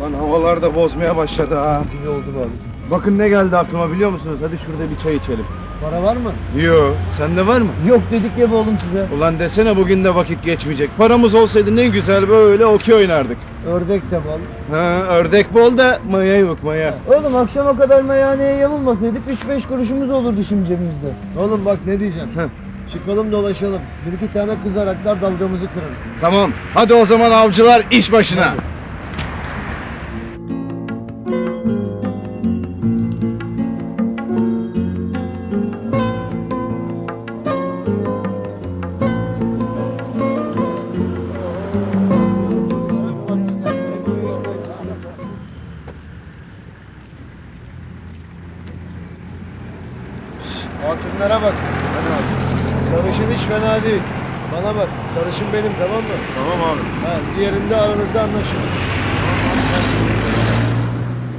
Lan havalar da bozmaya başladı ha. İyi oldu abi. Bakın ne geldi aklıma biliyor musunuz? Hadi şurada bir çay içelim. Para var mı? Yo, sende var mı? Yok dedik ya be oğlum size. Ulan desene bugün de vakit geçmeyecek. Paramız olsaydı ne güzel böyle okey oynardık. Ördek de bal. Ha, ördek bol da maya yok maya. Oğlum akşama kadar meyhaneye yamulmasaydık 3-5 kuruşumuz olurdu şimdi cebimizde. Oğlum bak ne diyeceğim. Heh. Çıkalım dolaşalım. Bir iki tane kız araklar dalgamızı kırarız. Tamam. Hadi o zaman avcılar iş başına. Hatunlara bak. Sarışın hiç fena değil. Bana bak. Sarışın benim tamam mı? Tamam abi. Ha, diğerinde aranızda anlaşın.